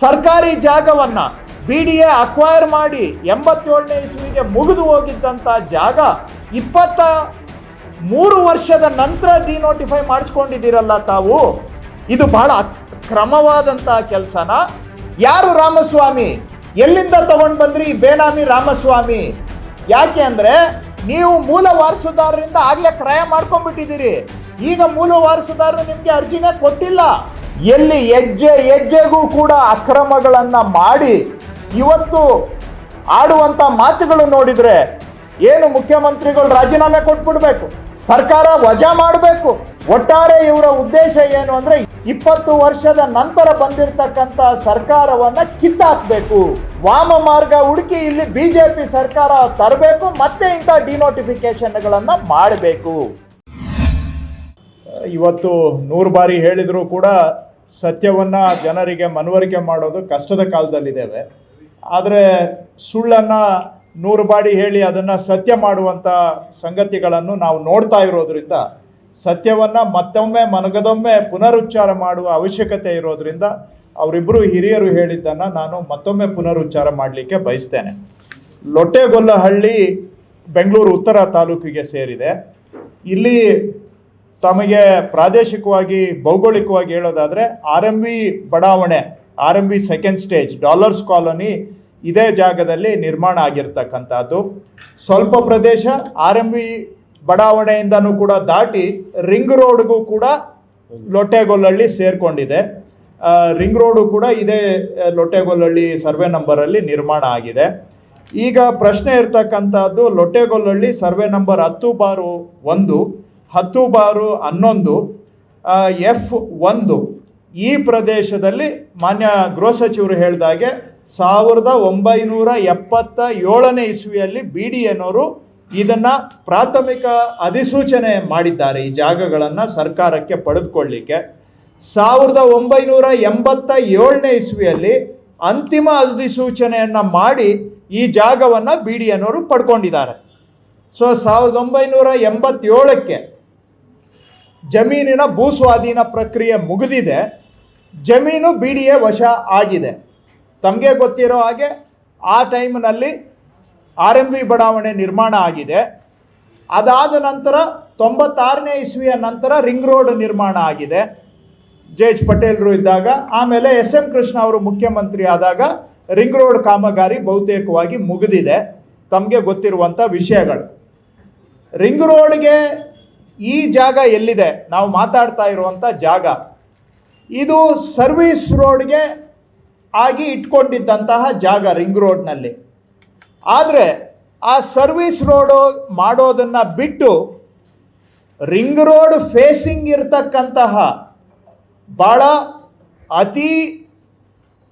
ಸರ್ಕಾರಿ ಜಾಗವನ್ನ B D A acquire ಮಾಡಿ ಎಂಬತ್ತೇಳನೇ ಇಸ್ವಿಗೆ ಮುಗಿದು ಹೋಗಿದ್ದಂಥ ಜಾಗ ಇಪ್ಪತ್ತ ಮೂರು ವರ್ಷದ ನಂತರ ಡಿನೋಟಿಫೈ ಮಾಡಿಸ್ಕೊಂಡಿದ್ದೀರಲ್ಲ ತಾವು? ಇದು ಬಹಳ ಕ್ರಮವಾದಂತಹ ಕೆಲಸನ. ಯಾರು ರಾಮಸ್ವಾಮಿ? ಎಲ್ಲಿಂದ ತಗೊಂಡು ಬಂದ್ರಿ ಬೇನಾಮಿ ರಾಮಸ್ವಾಮಿ? ಯಾಕೆ ಅಂದರೆ ನೀವು ಮೂಲ ವಾರಸುದಾರರಿಂದ ಆಗಲೇ ಕ್ರಯ ಮಾಡ್ಕೊಂಡ್ಬಿಟ್ಟಿದ್ದೀರಿ. ಈಗ ಮೂಲ ವಾರಸುದಾರರು ನಿಮಗೆ ಅರ್ಜಿನೇ ಕೊಟ್ಟಿಲ್ಲ. ಎಲ್ಲಿ ಹೆಜ್ಜೆ ಹೆಜ್ಜೆಗೂ ಕೂಡ ಅಕ್ರಮಗಳನ್ನು ಮಾಡಿ ಇವತ್ತು ಆಡುವಂತ ಮಾತುಗಳು ನೋಡಿದರೆ ಏನು ಮುಖ್ಯಮಂತ್ರಿಗಳು ರಾಜೀನಾಮೆ ಕೊಟ್ಬಿಡ್ಬೇಕು, ಸರ್ಕಾರ ವಜಾ ಮಾಡಬೇಕು. ಒಟ್ಟಾರೆ ಇವರ ಉದ್ದೇಶ ಏನು ಅಂದ್ರೆ ಇಪ್ಪತ್ತು ವರ್ಷದ ನಂತರ ಬಂದಿರತಕ್ಕಂತ ಸರ್ಕಾರವನ್ನ ಕಿತ್ತಾಕ್ಬೇಕು. ವಾಮ ಮಾರ್ಗ ಹುಡುಕಿ ಇಲ್ಲಿ ಬಿಜೆಪಿ ಸರ್ಕಾರ ತರಬೇಕು, ಮತ್ತೆ ಇಂಥ ಡಿನೋಟಿಫಿಕೇಶನ್ಗಳನ್ನು ಮಾಡಬೇಕು. ಇವತ್ತು ನೂರು ಬಾರಿ ಹೇಳಿದರೂ ಕೂಡ ಸತ್ಯವನ್ನ ಜನರಿಗೆ ಮನವರಿಕೆ ಮಾಡೋದು ಕಷ್ಟದ ಕಾಲದಲ್ಲಿದ್ದೇವೆ. ಆದರೆ ಸುಳ್ಳನ್ನ ನೂರು ಬಾಡಿ ಹೇಳಿ ಅದನ್ನು ಸತ್ಯ ಮಾಡುವಂಥ ಸಂಗತಿಗಳನ್ನು ನಾವು ನೋಡ್ತಾ ಇರೋದ್ರಿಂದ, ಸತ್ಯವನ್ನ ಮತ್ತೊಮ್ಮೆ ಮನಗದೊಮ್ಮೆ ಪುನರುಚ್ಚಾರ ಮಾಡುವ ಅವಶ್ಯಕತೆ ಇರೋದ್ರಿಂದ ಅವರಿಬ್ಬರು ಹಿರಿಯರು ಹೇಳಿದ್ದನ್ನು ನಾನು ಮತ್ತೊಮ್ಮೆ ಪುನರುಚ್ಚಾರ ಮಾಡಲಿಕ್ಕೆ ಬಯಸ್ತೇನೆ. ಲೊಟ್ಟೆಗೊಲ್ಲಹಳ್ಳಿ ಬೆಂಗಳೂರು ಉತ್ತರ ತಾಲೂಕಿಗೆ ಸೇರಿದೆ. ಇಲ್ಲಿ ತಮಗೆ ಪ್ರಾದೇಶಿಕವಾಗಿ, ಭೌಗೋಳಿಕವಾಗಿ ಹೇಳೋದಾದರೆ ಆರ್ ಎಂ ವಿ ಬಡಾವಣೆ R M V second stage dollars colony ಇದೇ ಜಾಗದಲ್ಲಿ ನಿರ್ಮಾಣ ಆಗಿರ್ತಕ್ಕಂಥದ್ದು. ಸ್ವಲ್ಪ ಪ್ರದೇಶ ಆರ್ ಎಂ ವಿ ಬಡಾವಣೆಯಿಂದನೂ ಕೂಡ ದಾಟಿ ರಿಂಗ್ ರೋಡ್ಗೂ ಕೂಡ ಲೊಟ್ಟೆಗೊಲ್ಲಹಳ್ಳಿ ಸೇರಿಕೊಂಡಿದೆ. ರಿಂಗ್ ರೋಡು ಕೂಡ ಇದೇ ಲೊಟ್ಟೆಗೊಲ್ಲಳ್ಳಿ ಸರ್ವೆ ನಂಬರಲ್ಲಿ ನಿರ್ಮಾಣ ಆಗಿದೆ. ಈಗ ಪ್ರಶ್ನೆ ಇರ್ತಕ್ಕಂಥದ್ದು ಲೊಟ್ಟೆಗೊಲ್ಲಳ್ಳಿ ಸರ್ವೆ ನಂಬರ್ ಹತ್ತು ಬಾರು ಒಂದು ಹತ್ತು ಬಾರು ಹನ್ನೊಂದು ಎಫ್ ಒಂದು. ಈ ಪ್ರದೇಶದಲ್ಲಿ ಮಾನ್ಯ ಗೃಹ ಸಚಿವರು ಹೇಳಿದಾಗೆ ಸಾವಿರದ ಒಂಬೈನೂರ ಎಪ್ಪತ್ತ ಏಳನೇ ಇಸ್ವಿಯಲ್ಲಿ ಬಿ ಡಿ ಎನವರು ಇದನ್ನ ಪ್ರಾಥಮಿಕ ಅಧಿಸೂಚನೆ ಮಾಡಿದ್ದಾರೆ ಈ ಜಾಗಗಳನ್ನು ಸರ್ಕಾರಕ್ಕೆ ಪಡೆದುಕೊಳ್ಳಿಕ್ಕೆ. ಸಾವಿರದ ಒಂಬೈನೂರ ಎಂಬತ್ತ ಏಳನೇ ಇಸ್ವಿಯಲ್ಲಿ ಅಂತಿಮ ಅಧಿಸೂಚನೆಯನ್ನು ಮಾಡಿ ಈ ಜಾಗವನ್ನು ಬಿ ಡಿ ಎನವರು ಪಡ್ಕೊಂಡಿದ್ದಾರೆ. ಸೊ, ಸಾವಿರದ ಒಂಬೈನೂರ ಎಂಬತ್ತೇಳಕ್ಕೆ ಜಮೀನಿನ ಭೂಸ್ವಾಧೀನ ಪ್ರಕ್ರಿಯೆ ಮುಗಿದಿದೆ, ಜಮೀನು ಬಿ ಡಿ ಎ ವಶ ಆಗಿದೆ. ತಮಗೆ ಗೊತ್ತಿರೋ ಹಾಗೆ ಆ ಟೈಮ್ನಲ್ಲಿ ಆರ್ ಎಂ ಬಿ ಬಡಾವಣೆ ನಿರ್ಮಾಣ ಆಗಿದೆ. ಅದಾದ ನಂತರ ತೊಂಬತ್ತಾರನೇ ಇಸ್ವಿಯ ನಂತರ ರಿಂಗ್ ರೋಡ್ ನಿರ್ಮಾಣ ಆಗಿದೆ. ಜೆ ಎಚ್ ಪಟೇಲ್ರು ಇದ್ದಾಗ, ಆಮೇಲೆ ಎಸ್ ಎಂ ಕೃಷ್ಣ ಅವರು ಮುಖ್ಯಮಂತ್ರಿ ಆದಾಗ ರಿಂಗ್ ರೋಡ್ ಕಾಮಗಾರಿ ಬಹುತೇಕವಾಗಿ ಮುಗಿದಿದೆ. ತಮಗೆ ಗೊತ್ತಿರುವಂಥ ವಿಷಯಗಳು. ರಿಂಗ್ ರೋಡ್ಗೆ ಈ ಜಾಗ ಎಲ್ಲಿದೆ? ನಾವು ಮಾತಾಡ್ತಾ ಇರುವಂಥ ಜಾಗ. ಇದು ಸರ್ವಿಸ್ ರೋಡ್ಗೆ ಆಗಿ ಇಟ್ಕೊಂಡಿದ್ದಂತಹ ಜಾಗ ರಿಂಗ್ ರೋಡ್ನಲ್ಲಿ. ಆದರೆ ಆ ಸರ್ವಿಸ್ ರೋಡು ಮಾಡೋದನ್ನು ಬಿಟ್ಟು ರಿಂಗ್ ರೋಡ್ ಫೇಸಿಂಗ್ ಇರತಕ್ಕಂತಹ ಭಾಳ ಅತಿ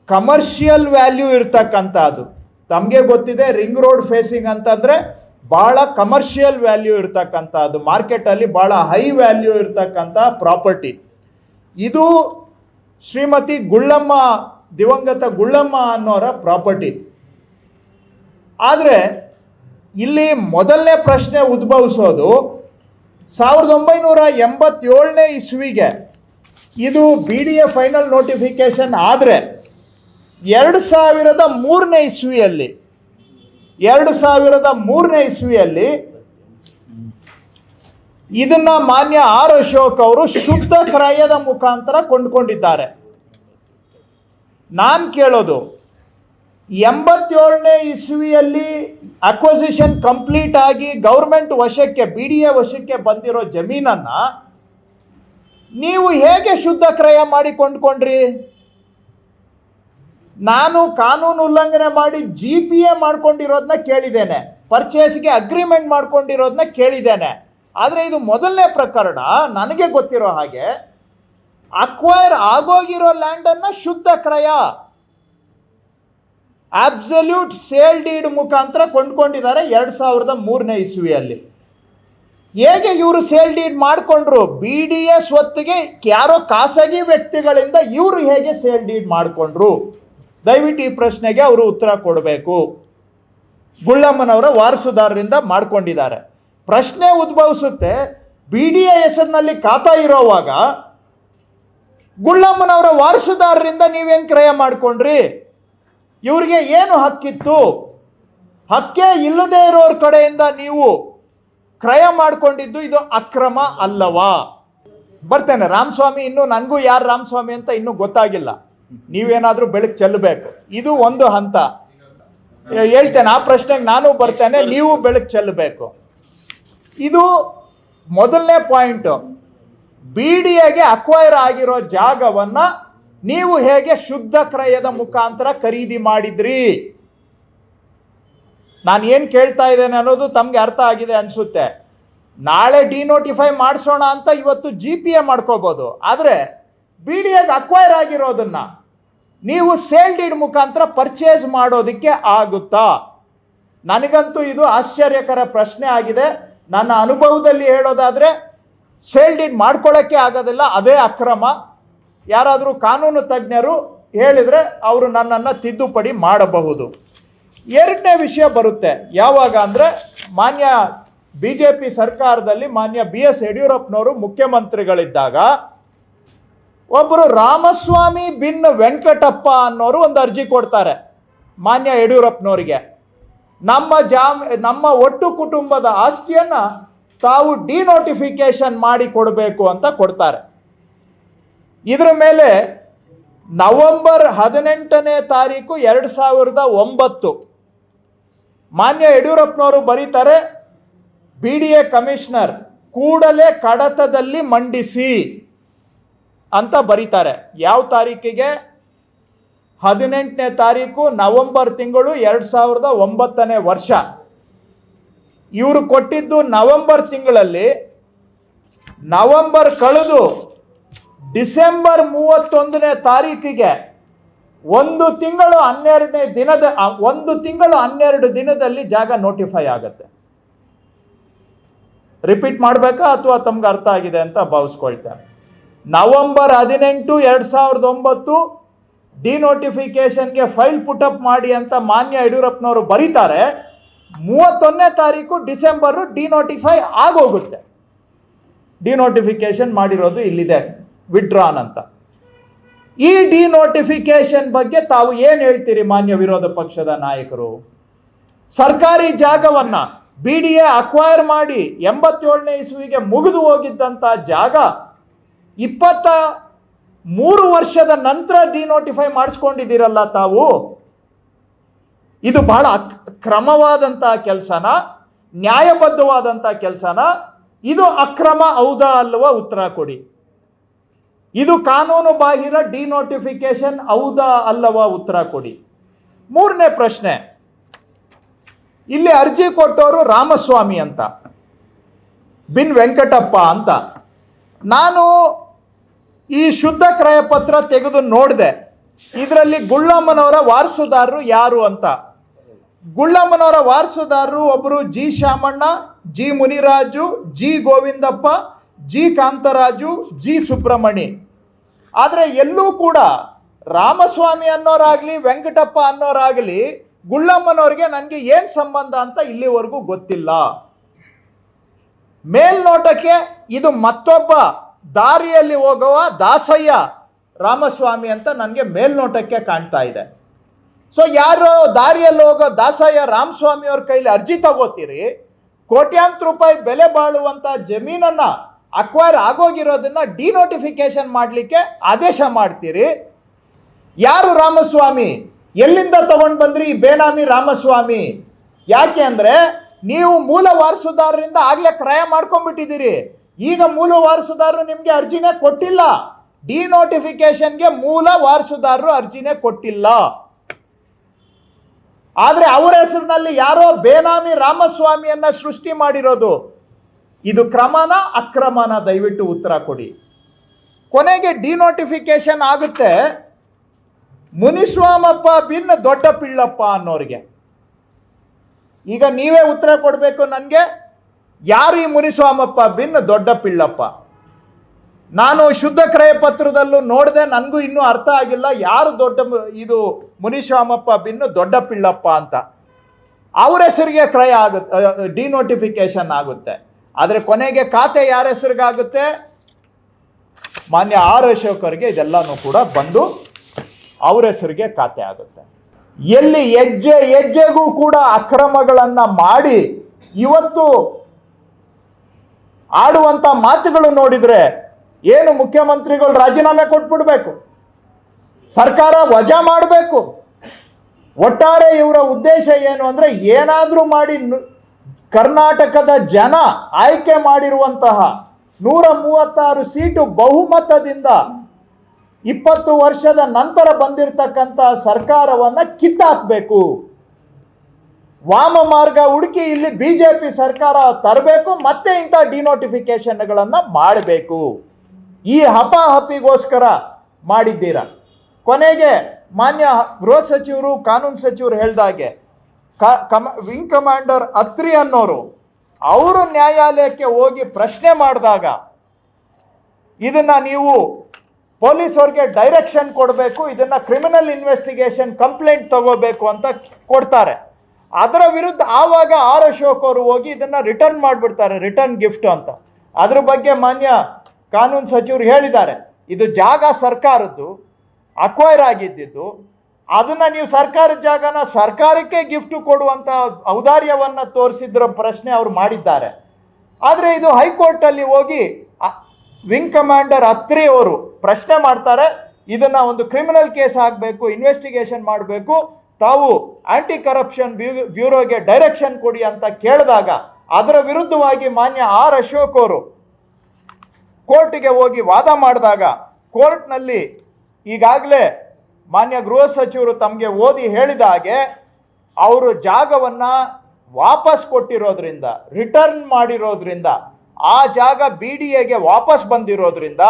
ಕಮರ್ಷಿಯಲ್ ವ್ಯಾಲ್ಯೂ ಇರ್ತಕ್ಕಂಥದ್ದು. ತಮಗೆ ಗೊತ್ತಿದೆ ರಿಂಗ್ ರೋಡ್ ಫೇಸಿಂಗ್ ಅಂತಂದರೆ ಭಾಳ ಕಮರ್ಷಿಯಲ್ ವ್ಯಾಲ್ಯೂ ಇರ್ತಕ್ಕಂಥದ್ದು, ಮಾರ್ಕೆಟಲ್ಲಿ ಭಾಳ ಹೈ ವ್ಯಾಲ್ಯೂ ಇರ್ತಕ್ಕಂಥ ಪ್ರಾಪರ್ಟಿ ಇದು ಶ್ರೀಮತಿ ಗುಳ್ಳಮ್ಮ, ದಿವಂಗತ ಗುಳ್ಳಮ್ಮ ಅನ್ನೋರ ಪ್ರಾಪರ್ಟಿ ಆದರೆ, ಇಲ್ಲಿ ಮೊದಲನೇ ಪ್ರಶ್ನೆ ಉದ್ಭವಿಸೋದು, ಸಾವಿರದ ಒಂಬೈನೂರ ಎಂಬತ್ತೇಳನೇ ಇಸ್ವಿಗೆ ಇದು B D A final notification ಆದರೆ, ಎರಡು ಸಾವಿರದ ಮೂರನೇ ಇಸ್ವಿಯಲ್ಲಿ ಎರಡು ಸಾವಿರದ ಮೂರನೇ ಇಸ್ವಿಯಲ್ಲಿ ಇದನ್ನ ಮಾನ್ಯ ಆರ್ ಅಶೋಕ್ ಅವರು ಶುದ್ಧ ಕ್ರಯದ ಮುಖಾಂತರ ಕೊಂಡ್ಕೊಂಡಿದ್ದಾರೆ. ನಾನು ಕೇಳೋದು, ಎಂಬತ್ತೇಳನೇ ಇಸ್ವಿಯಲ್ಲಿ ಅಕ್ವಸಿಷನ್ ಕಂಪ್ಲೀಟ್ ಆಗಿ ಗೌರ್ಮೆಂಟ್ ವಶಕ್ಕೆ ಬಿ ಡಿ ಎ ವಶಕ್ಕೆ ಬಂದಿರೋ ಜಮೀನನ್ನ ನೀವು ಹೇಗೆ ಶುದ್ಧ ಕ್ರಯ ಮಾಡಿ ಕೊಂಡ್ಕೊಂಡ್ರಿ ನಾನು ಕಾನೂನು ಉಲ್ಲಂಘನೆ ಮಾಡಿ ಜಿ ಪಿ ಎ ಮಾಡ್ಕೊಂಡಿರೋದನ್ನ ಕೇಳಿದ್ದೇನೆ. ಪರ್ಚೇಸ್ಗೆ ಅಗ್ರಿಮೆಂಟ್ ಮಾಡ್ಕೊಂಡಿರೋದನ್ನ ಕೇಳಿದ್ದೇನೆ. ಆದರೆ ಇದು ಮೊದಲನೇ ಪ್ರಕರಣ. ನನಗೆ ಗೊತ್ತಿರೋ ಹಾಗೆ ಅಕ್ವೈರ್ ಆಗೋಗಿರೋ ಲ್ಯಾಂಡನ್ನು ಶುದ್ಧ ಕ್ರಯ. ಅಬ್ಸಲ್ಯೂಟ್ ಸೇಲ್ ಡೀಡ್ ಮುಖಾಂತರ ಕೊಂಡ್ಕೊಂಡಿದ್ದಾರೆ ಎರಡು ಸಾವಿರದ ಮೂರನೇ ಇಸ್ವಿಯಲ್ಲಿ. ಹೇಗೆ ಇವರು ಸೇಲ್ ಡೀಡ್ ಮಾಡಿಕೊಂಡ್ರು? ಬಿ ಡಿ ಎಸ್ ಹೊತ್ತಿಗೆ ಯಾರೋ ಖಾಸಗಿ ವ್ಯಕ್ತಿಗಳಿಂದ ಇವರು ಹೇಗೆ ಸೇಲ್ ಡೀಡ್ ಮಾಡಿಕೊಂಡ್ರು? ದಯವಿಟ್ಟು ಈ ಪ್ರಶ್ನೆಗೆ ಅವರು ಉತ್ತರ ಕೊಡಬೇಕು. ಗುಳ್ಳಮ್ಮನವರ ವಾರಸುದಾರರಿಂದ ಮಾಡ್ಕೊಂಡಿದ್ದಾರೆ. ಪ್ರಶ್ನೆ ಉದ್ಭವಿಸುತ್ತೆ ಬಿ ಡಿ ಎ ಹೆಸರಿನಲ್ಲಿ ಖಾತಾ ಇರೋವಾಗ ಗುಳ್ಳಮ್ಮನವರ ವಾರಸುದಾರರಿಂದ ನೀವೇನು ಕ್ರಯ ಮಾಡ್ಕೊಂಡ್ರಿ? ಇವ್ರಿಗೆ ಏನು ಹಕ್ಕಿತ್ತು? ಹಕ್ಕೇ ಇಲ್ಲದೆ ಇರೋರ ಕಡೆಯಿಂದ ನೀವು ಕ್ರಯ ಮಾಡ್ಕೊಂಡಿದ್ದು ಇದು ಅಕ್ರಮ ಅಲ್ಲವಾ? ಬರ್ತೇನೆ, ರಾಮಸ್ವಾಮಿ, ಇನ್ನು ನನಗೂ ಯಾರು ರಾಮಸ್ವಾಮಿ ಅಂತ ಇನ್ನೂ ಗೊತ್ತಾಗಿಲ್ಲ. ನೀವೇನಾದ್ರೂ ಬೆಳಕು ಚೆಲ್ಲಬೇಕು. ಇದು ಒಂದು ಹಂತ. ಹೇಳ್ತೇನೆ, ಆ ಪ್ರಶ್ನೆಗೆ ನಾನು ಬರ್ತೇನೆ, ನೀವು ಬೆಳಕು ಚೆಲ್ಲಬೇಕು. ಇದು ಮೊದಲನೇ ಪಾಯಿಂಟು. ಬಿ ಡಿ ಎಗೆ ಅಕ್ವೈರ್ ಆಗಿರೋ ಜಾಗವನ್ನ ನೀವು ಹೇಗೆ ಶುದ್ಧ ಕ್ರಯದ ಮುಖಾಂತರ ಖರೀದಿ ಮಾಡಿದ್ರಿ? ನಾನು ಏನು ಕೇಳ್ತಾ ಇದ್ದೇನೆ ಅನ್ನೋದು ತಮಗೆ ಅರ್ಥ ಆಗಿದೆ ಅನಿಸುತ್ತೆ. ನಾಳೆ ಡಿನೋಟಿಫೈ ಮಾಡಿಸೋಣ ಅಂತ ಇವತ್ತು ಜಿ ಪಿ ಎ ಮಾಡ್ಕೋಬೋದು. ಆದರೆ ಬಿ ಡಿ ಎಗೆ ಅಕ್ವೈರ್ ಆಗಿರೋದನ್ನು ನೀವು ಸೇಲ್ ಡೀಡ್ ಮುಖಾಂತರ ಪರ್ಚೇಸ್ ಮಾಡೋದಕ್ಕೆ ಆಗುತ್ತಾ? ನನಗಂತೂ ಇದು ಆಶ್ಚರ್ಯಕರ ಪ್ರಶ್ನೆ ಆಗಿದೆ. ನನ್ನ ಅನುಭವದಲ್ಲಿ ಹೇಳೋದಾದರೆ ಸೇಲ್ ಡೀಡ್ ಮಾಡ್ಕೊಳ್ಳೋಕ್ಕೆ ಆಗೋದಿಲ್ಲ, ಅದೇ ಅಕ್ರಮ. ಯಾರಾದರೂ ಕಾನೂನು ತಜ್ಞರು ಹೇಳಿದರೆ ಅವರು ನನ್ನನ್ನು ತಿದ್ದುಪಡಿ ಮಾಡಬಹುದು. ಎರಡನೇ ವಿಷಯ ಬರುತ್ತೆ. ಯಾವಾಗ ಅಂದರೆ, ಮಾನ್ಯ ಬಿ ಜೆ ಪಿ ಸರ್ಕಾರದಲ್ಲಿ ಮಾನ್ಯ ಬಿ ಎಸ್ ಯಡಿಯೂರಪ್ಪನವರು ಮುಖ್ಯಮಂತ್ರಿಗಳಿದ್ದಾಗ ಒಬ್ಬರು ರಾಮಸ್ವಾಮಿ ಬಿನ್ ವೆಂಕಟಪ್ಪ ಅನ್ನೋರು ಒಂದು ಅರ್ಜಿ ಕೊಡ್ತಾರೆ, ಮಾನ್ಯ ಯಡಿಯೂರಪ್ಪನವರಿಗೆ. ನಮ್ಮ ಜಾಮ್, ನಮ್ಮ ಒಟ್ಟು ಕುಟುಂಬದ ಆಸ್ತಿಯನ್ನ ತಾವು ಡಿನೋಟಿಫಿಕೇಶನ್ ಮಾಡಿ ಕೊಡಬೇಕು ಅಂತ ಕೊಡ್ತಾರೆ. ಇದರ ಮೇಲೆ ನವೆಂಬರ್ ಹದಿನೆಂಟನೇ ತಾರೀಕು ಎರಡು ಸಾವಿರದ ಒಂಬತ್ತು. ಮಾನ್ಯ ಯಡಿಯೂರಪ್ಪನವರು ಬರೀತಾರೆ, ಬಿ ಡಿ ಎ ಕಮಿಷನರ್ ಕೂಡಲೇ ಕಡತದಲ್ಲಿ ಮಂಡಿಸಿ. ಅಂತ ಬರೀತಾರೆ. ಯಾವ ತಾರೀಕಿಗೆ? ಹದಿನೆಂಟನೇ ತಾರೀಕು ನವೆಂಬರ್ ತಿಂಗಳು ಎರಡು ಸಾವಿರದ ಒಂಬತ್ತನೇ ವರ್ಷ. ಇವರು ಕೊಟ್ಟಿದ್ದು ನವೆಂಬರ್ ತಿಂಗಳಲ್ಲಿ ನವೆಂಬರ್ ಕಳೆದು ಡಿಸೆಂಬರ್ ಮೂವತ್ತೊಂದನೇ ತಾರೀಕಿಗೆ ಒಂದು ತಿಂಗಳು ಹನ್ನೆರಡನೇ ದಿನದ ಒಂದು ತಿಂಗಳು ಹನ್ನೆರಡು ದಿನದಲ್ಲಿ ಜಾಗ ನೋಟಿಫೈ ಆಗುತ್ತೆ. ರಿಪೀಟ್ ಮಾಡಬೇಕಾ ಅಥವಾ ತಮ್ಗೆ ಅರ್ಥ ಆಗಿದೆ ಅಂತ ಭಾವಿಸ್ಕೊಳ್ತೇನೆ. ನವೆಂಬರ್ ಹದಿನೆಂಟು ಎರಡು ಸಾವಿರದ ಒಂಬತ್ತು ಡಿನೋಟಿಫಿಕೇಶನ್ಗೆ ಫೈಲ್ ಪುಟಪ್ ಮಾಡಿ ಅಂತ ಮಾನ್ಯ ಯಡಿಯೂರಪ್ಪನವರು ಬರೀತಾರೆ, ಮೂವತ್ತೊಂದನೇ ತಾರೀಕು ಡಿಸೆಂಬರು ಡಿನೋಟಿಫೈ ಆಗೋಗುತ್ತೆ. ಡಿನೋಟಿಫಿಕೇಶನ್ ಮಾಡಿರೋದು ಇಲ್ಲಿದೆ, ವಿಡ್ರಾನ್ ಅಂತ. ಈ ಡಿನೋಟಿಫಿಕೇಶನ್ ಬಗ್ಗೆ ತಾವು ಏನು ಹೇಳ್ತೀರಿ ಮಾನ್ಯ ವಿರೋಧ ಪಕ್ಷದ ನಾಯಕರು? ಸರ್ಕಾರಿ ಜಾಗವನ್ನ ಬಿ ಡಿ ಎ ಅಕ್ವೈರ್ ಮಾಡಿ ಎಂಬತ್ತೇಳನೇ ಇಸುವಿಗೆ ಮುಗಿದು ಹೋಗಿದ್ದಂಥ ಜಾಗ ಇಪ್ಪತ್ತ ಮೂರು ವರ್ಷದ ನಂತರ ಡಿನೋಟಿಫೈ ಮಾಡಿಸ್ಕೊಂಡಿದ್ದೀರಲ್ಲ ತಾವು? ಇದು ಬಹಳ ಅಕ್ ಕ್ರಮವಾದಂತಹ ಕೆಲಸನ? ನ್ಯಾಯಬದ್ಧವಾದಂತಹ ಕೆಲಸನ? ಇದು ಅಕ್ರಮ ಹೌದಾ ಅಲ್ವಾ? ಉತ್ತರ ಕೊಡಿ. ಇದು ಕಾನೂನು ಬಾಹಿರ ಡಿನೋಟಿಫಿಕೇಶನ್ ಹೌದಾ ಅಲ್ಲವಾ? ಉತ್ತರ ಕೊಡಿ. ಮೂರನೇ ಪ್ರಶ್ನೆ. ಇಲ್ಲಿ ಅರ್ಜಿ ಕೊಟ್ಟವರು ರಾಮಸ್ವಾಮಿ ಅಂತ. ಬಿನ್ ವೆಂಕಟಪ್ಪ ಅಂತ. ನಾನು ಈ ಶುದ್ಧ ಕ್ರಯಪತ್ರ ತೆಗೆದು ನೋಡಿದೆ. ಇದರಲ್ಲಿ ಗುಳ್ಳಮ್ಮನವರ ವಾರಸುದಾರರು ಯಾರು ಅಂತ. ಗುಳ್ಳಮ್ಮನವರ ವಾರಸುದಾರರು ಒಬ್ಬರು G Shamanna G Muniraju, G Govindappa, G Kantharaju, G Subramani. ಆದರೆ ಎಲ್ಲೂ ಕೂಡ ರಾಮಸ್ವಾಮಿ ಅನ್ನೋರಾಗಲಿ, ವೆಂಕಟಪ್ಪ ಅನ್ನೋರಾಗಲಿ ಗುಳ್ಳಮ್ಮನವ್ರಿಗೆ ನನಗೆ ಏನು ಸಂಬಂಧ ಅಂತ ಇಲ್ಲಿವರೆಗೂ ಗೊತ್ತಿಲ್ಲ. ಮೇಲ್ನೋಟಕ್ಕೆ ಇದು ಮತ್ತೊಬ್ಬ ದಾರಿಯಲ್ಲಿ ಹೋಗುವ ದಾಸಯ್ಯ ರಾಮಸ್ವಾಮಿ ಅಂತ ನನಗೆ ಮೇಲ್ನೋಟಕ್ಕೆ ಕಾಣ್ತಾ ಇದೆ. ಸೊ ಯಾರು ದಾರಿಯಲ್ಲಿ ಹೋಗೋ ದಾಸಯ್ಯ ರಾಮಸ್ವಾಮಿ ಅವ್ರ ಕೈಲಿ ಅರ್ಜಿ ತಗೋತೀರಿ ಕೋಟ್ಯಾಂತರ ರೂಪಾಯಿ ಬೆಲೆ ಬಾಳುವಂಥ ಜಮೀನನ್ನು ಅಕ್ವೈರ್ ಆಗೋಗಿರೋದನ್ನ ಡಿನೋಟಿಫಿಕೇಶನ್ ಮಾಡಲಿಕ್ಕೆ ಆದೇಶ ಮಾಡ್ತೀರಿ. ಯಾರು ರಾಮಸ್ವಾಮಿ? ಎಲ್ಲಿಂದ ತಗೊಂಡು ಬಂದ್ರಿ ಈ ಬೇನಾಮಿ ರಾಮಸ್ವಾಮಿ? ಯಾಕೆ ಅಂದರೆ, ನೀವು ಮೂಲ ವಾರಸುದಾರರಿಂದ ಆಗಲೇ ಕ್ರಯ ಮಾಡ್ಕೊಂಡ್ಬಿಟ್ಟಿದ್ದೀರಿ. ಈಗ ಮೂಲ ವಾರಸುದಾರರು ನಿಮಗೆ ಅರ್ಜಿನೇ ಕೊಟ್ಟಿಲ್ಲ. ಡಿ ಡಿನೋಟಿಫಿಕೇಶನ್ಗೆ ಮೂಲ ವಾರಸುದಾರರು ಅರ್ಜಿನೇ ಕೊಟ್ಟಿಲ್ಲ. ಆದರೆ ಅವರ ಹೆಸರಿನಲ್ಲಿ ಯಾರೋ ಬೇನಾಮಿ ರಾಮಸ್ವಾಮಿಯನ್ನ ಸೃಷ್ಟಿ ಮಾಡಿರೋದು. ಇದು ಕ್ರಮನ ಅಕ್ರಮನ ದಯವಿಟ್ಟು ಉತ್ತರ ಕೊಡಿ. ಕೊನೆಗೆ ಡಿನೋಟಿಫಿಕೇಶನ್ ಆಗುತ್ತೆ. ಮುನಿಸ್ವಾಮಪ್ಪ ಬಿನ್ ದೊಡ್ಡ ಪಿಳ್ಳಪ್ಪ ಅನ್ನೋರಿಗೆ. ಈಗ ನೀವೇ ಉತ್ತರ ಕೊಡಬೇಕು ನನಗೆ. ಯಾರು ಈ ಮುನಿಸ್ವಾಮಪ್ಪ? ಬಿನ್ ದೊಡ್ಡ ಪಿಳ್ಳಪ್ಪ. ನಾನು ಶುದ್ಧ ಕ್ರಯ ಪತ್ರದಲ್ಲೂ ನೋಡಿದೆ, ನನಗೂ ಇನ್ನೂ ಅರ್ಥ ಆಗಿಲ್ಲ, ಯಾರು ದೊಡ್ಡ ಇದು ಮುನಿಸ್ವಾಮಪ್ಪ, ಬಿನ್ನು ದೊಡ್ಡ ಪಿಳ್ಳಪ್ಪ ಅಂತ. ಅವ್ರ ಹೆಸರಿಗೆ ಕ್ರಯ ಆಗುತ್ತೆ ಡಿನೋಟಿಫಿಕೇಶನ್ ಆಗುತ್ತೆ. ಆದರೆ ಕೊನೆಗೆ ಖಾತೆ ಯಾರ ಹೆಸರಿಗಾಗುತ್ತೆ? ಮಾನ್ಯ ಆರ್ ಅಶೋಕರಿಗೆ ಇದೆಲ್ಲನೂ ಕೂಡ ಬಂದು ಅವ್ರ ಹೆಸರಿಗೆ ಖಾತೆ ಆಗುತ್ತೆ. ಎಲ್ಲಿ ಹೆಜ್ಜೆ, ಹೆಜ್ಜೆಗೂ ಕೂಡ ಅಕ್ರಮಗಳನ್ನು ಮಾಡಿ ಇವತ್ತು ಆಡುವಂತ ಮಾತುಗಳು ನೋಡಿದ್ರೆ ಏನು ಮುಖ್ಯಮಂತ್ರಿಗಳು ರಾಜೀನಾಮೆ ಕೊಟ್ಬಿಡ್ಬೇಕು? ಸರ್ಕಾರ ವಜಾ ಮಾಡಬೇಕು? ಒಟ್ಟಾರೆ ಇವರ ಉದ್ದೇಶ ಏನು ಅಂದ್ರೆ ಏನಾದರೂ ಮಾಡಿ ಕರ್ನಾಟಕದ ಜನ ಆಯ್ಕೆ ಮಾಡಿರುವಂತಹ ನೂರ ಮೂವತ್ತಾರು ಸೀಟು ಬಹುಮತದಿಂದ ಇಪ್ಪತ್ತು ವರ್ಷದ ನಂತರ ಬಂದಿರತಕ್ಕಂಥ ಸರ್ಕಾರವನ್ನ ಕಿತ್ತಾಕ್ಬೇಕು. ವಾಮ ಮಾರ್ಗ ಹುಡುಕಿ ಇಲ್ಲಿ ಬಿಜೆಪಿ ಸರ್ಕಾರ ತರಬೇಕು, ಮತ್ತೆ ಇಂಥ ಡಿನೋಟಿಫಿಕೇಶನ್ಗಳನ್ನ ಮಾಡಬೇಕು. ಈ ಹಪಾಹಪಿಗೋಸ್ಕರ ಮಾಡಿದ್ದೀರಾ? ಕೊನೆಗೆ ಮಾನ್ಯ ಗೃಹ ಸಚಿವರು, ಕಾನೂನು ಸಚಿವರು ಹೇಳ್ದಾಗೆ ಕಮ ವಿಂಗ್ ಕಮಾಂಡರ್ ಅತ್ರಿ ಅನ್ನೋರು, ಅವರು ನ್ಯಾಯಾಲಯಕ್ಕೆ ಹೋಗಿ ಪ್ರಶ್ನೆ ಮಾಡಿದಾಗ, ಇದನ್ನ ನೀವು ಪೊಲೀಸವ್ರಿಗೆ ಡೈರೆಕ್ಷನ್ ಕೊಡಬೇಕು, ಇದನ್ನ ಕ್ರಿಮಿನಲ್ ಇನ್ವೆಸ್ಟಿಗೇಷನ್ ಕಂಪ್ಲೇಂಟ್ ತಗೋಬೇಕು ಅಂತ ಕೊಡ್ತಾರೆ. ಅದರ ವಿರುದ್ಧ ಆವಾಗ ಆರ್ ಅಶೋಕ್ ಅವರು ಹೋಗಿ ಇದನ್ನ ರಿಟರ್ನ್ ಮಾಡಿಬಿಡ್ತಾರೆ ರಿಟರ್ನ್ ಗಿಫ್ಟ್ ಅಂತ. ಅದ್ರ ಬಗ್ಗೆ ಮಾನ್ಯ ಕಾನೂನು ಸಚಿವರು ಹೇಳಿದ್ದಾರೆ. ಇದು ಜಾಗ ಸರ್ಕಾರದ್ದು ಅಕ್ವೈರ್ ಆಗಿದ್ದಿದ್ದು. ಅದನ್ನ ನೀವು ಸರ್ಕಾರದ ಜಾಗನ ಸರ್ಕಾರಕ್ಕೆ ಗಿಫ್ಟ್ ಕೊಡುವಂತ ಔದಾರ್ಯವನ್ನ ತೋರಿಸಿದ್ರ ಪ್ರಶ್ನೆ ಅವರು ಮಾಡಿದ್ದಾರೆ. ಆದರೆ ಇದು ಹೈಕೋರ್ಟಲ್ಲಿ ಹೋಗಿ ವಿಂಗ್ ಕಮಾಂಡರ್ ಅತ್ರಿ ಅವರು ಪ್ರಶ್ನೆ ಮಾಡ್ತಾರೆ. ಇದನ್ನ ಒಂದು ಕ್ರಿಮಿನಲ್ ಕೇಸ್ ಆಗಬೇಕು ಇನ್ವೆಸ್ಟಿಗೇಷನ್ ಮಾಡಬೇಕು. ತಾವು ಆಂಟಿ ಕರಪ್ಷನ್ ಬ್ಯೂರೋಗೆ ಡೈರೆಕ್ಷನ್ ಕೊಡಿ ಅಂತ ಕೇಳಿದಾಗ ಅದರ ವಿರುದ್ಧವಾಗಿ ಮಾನ್ಯ ಆರ್ ಅಶೋಕ್ ಅವರು ಕೋರ್ಟಿಗೆ ಹೋಗಿ ವಾದ ಮಾಡಿದಾಗ ಕೋರ್ಟ್ನಲ್ಲಿ ಈಗಾಗಲೇ ಮಾನ್ಯ ಗೃಹ ಸಚಿವರು ತಮಗೆ ಓದಿ ಹೇಳಿದ ಹಾಗೆ ಅವರು ಜಾಗವನ್ನ ವಾಪಸ್ ಕೊಟ್ಟಿರೋದ್ರಿಂದ ರಿಟರ್ನ್ ಮಾಡಿರೋದ್ರಿಂದ, ಆ ಜಾಗ ಬಿ ಡಿ ಎಗೆ ವಾಪಸ್ ಬಂದಿರೋದ್ರಿಂದ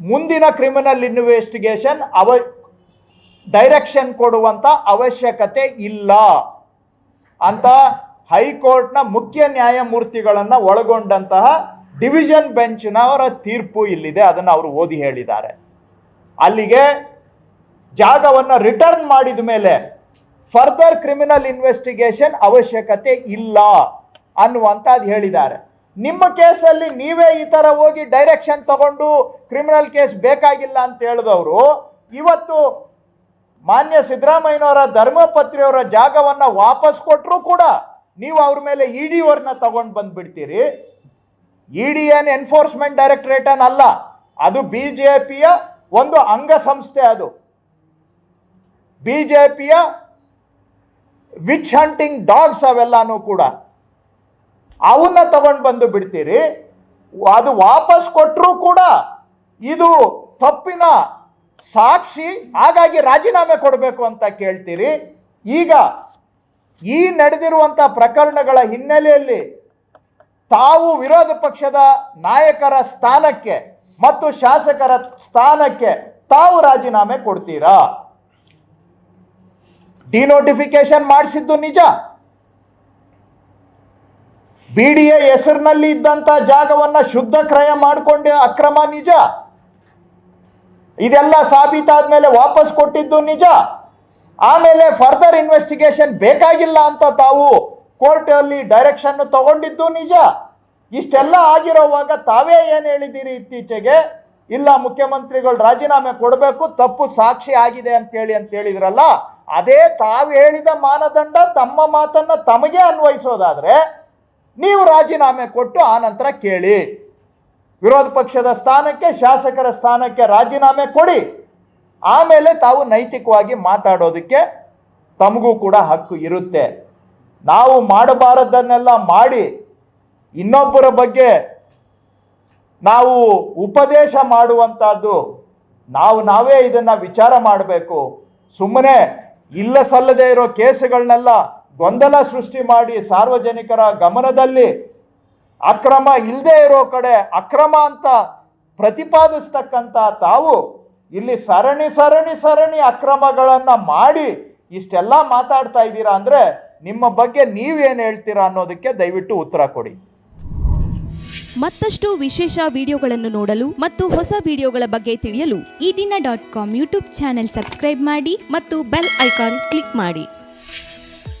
ಮುಂದಿನ ಕ್ರಿಮಿನಲ್ ಇನ್ವೆಸ್ಟಿಗೇಷನ್ ಅವ ಡೈರೆಕ್ಷನ್ ಕೊಡುವಂತ ಅವಶ್ಯಕತೆ ಇಲ್ಲ ಅಂತ ಹೈಕೋರ್ಟ್ನ ಮುಖ್ಯ ನ್ಯಾಯಮೂರ್ತಿಗಳನ್ನ ಒಳಗೊಂಡಂತಹ ಡಿವಿಷನ್ ಬೆಂಚ್ನವರ ತೀರ್ಪು ಇಲ್ಲಿದೆ, ಅದನ್ನು ಅವರು ಓದಿ ಹೇಳಿದ್ದಾರೆ. ಅಲ್ಲಿಗೆ ಜಾಗವನ್ನು ರಿಟರ್ನ್ ಮಾಡಿದ ಮೇಲೆ ಫರ್ದರ್ ಕ್ರಿಮಿನಲ್ ಇನ್ವೆಸ್ಟಿಗೇಷನ್ ಅವಶ್ಯಕತೆ ಇಲ್ಲ ಅನ್ನುವಂಥದ್ದು ಹೇಳಿದ್ದಾರೆ. ನಿಮ್ಮ ಕೇಸಲ್ಲಿ ನೀವೇ ಈ ಥರ ಹೋಗಿ ಡೈರೆಕ್ಷನ್ ತಗೊಂಡು ಕ್ರಿಮಿನಲ್ ಕೇಸ್ ಬೇಕಾಗಿಲ್ಲ ಅಂತ ಹೇಳಿದವರು, ಇವತ್ತು ಮಾನ್ಯ ಸಿದ್ದರಾಮಯ್ಯನವರ ಧರ್ಮಪತ್ರಿಯವರ ಜಾಗವನ್ನು ವಾಪಸ್ ಕೊಟ್ಟರೂ ಕೂಡ ನೀವು ಅವ್ರ ಮೇಲೆ ಇ ಡಿ ಅವ್ರನ್ನ ತಗೊಂಡು ಬಂದ್ಬಿಡ್ತೀರಿ. E D N enforcement directorate ಅಲ್ಲ, ಅದು ಬಿ ಜೆ ಪಿಯ ಒಂದು ಅಂಗಸಂಸ್ಥೆ ಅದು. ಬಿ ಜೆ ಪಿಯ ವಿಚ್ ಹಂಟಿಂಗ್ ಡಾಗ್ಸ್ ಅವೆಲ್ಲಾನು ಕೂಡ. ಅವನ್ನ ತಗೊಂಡು ಬಂದು ಬಿಡ್ತೀರಿ. ಅದು ವಾಪಸ್ ಕೊಟ್ಟರೂ ಕೂಡ ಇದು ತಪ್ಪಿನ ಸಾಕ್ಷಿ, ಹಾಗಾಗಿ ರಾಜೀನಾಮೆ ಕೊಡಬೇಕು ಅಂತ ಕೇಳ್ತೀರಿ. ಈಗ ಈ ನಡೆದಿರುವಂಥ ಪ್ರಕರಣಗಳ ಹಿನ್ನೆಲೆಯಲ್ಲಿ ತಾವು ವಿರೋಧ ಪಕ್ಷದ ನಾಯಕರ ಸ್ಥಾನಕ್ಕೆ ಮತ್ತು ಶಾಸಕರ ಸ್ಥಾನಕ್ಕೆ ತಾವು ರಾಜೀನಾಮೆ ಕೊಡ್ತೀರಾ? ಡಿನೋಟಿಫಿಕೇಶನ್ ಮಾಡಿಸಿದ್ದು ನಿಜ. ಬಿ ಡಿ ಎ ಹೆಸರಿನಲ್ಲಿ ಇದ್ದಂಥ ಜಾಗವನ್ನ ಶುದ್ಧ ಕ್ರಯ ಮಾಡಿಕೊಂಡ ಅಕ್ರಮ ನಿಜ. ಇದೆಲ್ಲ ಸಾಬೀತಾದ್ಮೇಲೆ ವಾಪಸ್ ಕೊಟ್ಟಿದ್ದು ನಿಜ. ಆಮೇಲೆ ಫರ್ದರ್ ಇನ್ವೆಸ್ಟಿಗೇಷನ್ ಬೇಕಾಗಿಲ್ಲ ಅಂತ ತಾವು ಕೋರ್ಟಲ್ಲಿ ಡೈರೆಕ್ಷನ್ ತಗೊಂಡಿದ್ದು ನಿಜ. ಇಷ್ಟೆಲ್ಲ ಆಗಿರೋವಾಗ ತಾವೇ ಏನು ಹೇಳಿದ್ದೀರಿ ಇತ್ತೀಚೆಗೆ? ಇಲ್ಲ, ಮುಖ್ಯಮಂತ್ರಿಗಳು ರಾಜೀನಾಮೆ ಕೊಡಬೇಕು, ತಪ್ಪು ಸಾಕ್ಷಿ ಆಗಿದೆ ಅಂತೇಳಿ ಅಂತ ಹೇಳಿದ್ರಲ್ಲ, ಅದೇ ತಾವು ಹೇಳಿದ ಮಾನದಂಡ ತಮ್ಮ ಮಾತನ್ನ ತಮಗೆ ಅನ್ವಯಿಸೋದಾದ್ರೆ, ನೀವು ರಾಜೀನಾಮೆ ಕೊಟ್ಟು ಆ ನಂತರ ಕೇಳಿ. ವಿರೋಧ ಪಕ್ಷದ ಸ್ಥಾನಕ್ಕೆ, ಶಾಸಕರ ಸ್ಥಾನಕ್ಕೆ ರಾಜೀನಾಮೆ ಕೊಡಿ. ಆಮೇಲೆ ತಾವು ನೈತಿಕವಾಗಿ ಮಾತಾಡೋದಕ್ಕೆ ತಮಗೂ ಕೂಡ ಹಕ್ಕು ಇರುತ್ತೆ. ನಾವು ಮಾಡಬಾರದನ್ನೆಲ್ಲ ಮಾಡಿ ಇನ್ನೊಬ್ಬರ ಬಗ್ಗೆ ನಾವು ಉಪದೇಶ ಮಾಡುವಂಥದ್ದು, ನಾವು ನಾವೇ ಇದನ್ನ ವಿಚಾರ ಮಾಡಬೇಕು. ಸುಮ್ಮನೆ ಇಲ್ಲ ಸಲ್ಲದೆ ಇರೋ ಕೇಸುಗಳನ್ನೆಲ್ಲ ಗೊಂದಲ ಸೃಷ್ಟಿ ಮಾಡಿ ಸಾರ್ವಜನಿಕರ ಗಮನದಲ್ಲಿ ಅಕ್ರಮ ಇಲ್ಲದೆ ಇರೋ ಕಡೆ ಅಕ್ರಮ ಅಂತ ಪ್ರತಿಪಾದಿಸ್ತಕ್ಕಂಥ ತಾವು ಇಲ್ಲಿ ಸರಣಿ ಸರಣಿ ಸರಣಿ ಅಕ್ರಮಗಳನ್ನ ಮಾಡಿ ಇಷ್ಟೆಲ್ಲ ಮಾತಾಡ್ತಾ ಇದ್ದೀರಾ ಅಂದ್ರೆ ನಿಮ್ಮ ಬಗ್ಗೆ ನೀವೇನು ಹೇಳ್ತೀರಾ ಅನ್ನೋದಕ್ಕೆ ದಯವಿಟ್ಟು ಉತ್ತರ ಕೊಡಿ. ಮತ್ತಷ್ಟು ವಿಶೇಷ ವಿಡಿಯೋಗಳನ್ನು ನೋಡಲು ಮತ್ತು ಹೊಸ ವಿಡಿಯೋಗಳ ಬಗ್ಗೆ ತಿಳಿಯಲು Ee Dina dot com YouTube channel subscribe ಮಾಡಿ ಮತ್ತು ಬೆಲ್ ಐಕಾನ್ ಕ್ಲಿಕ್ ಮಾಡಿ.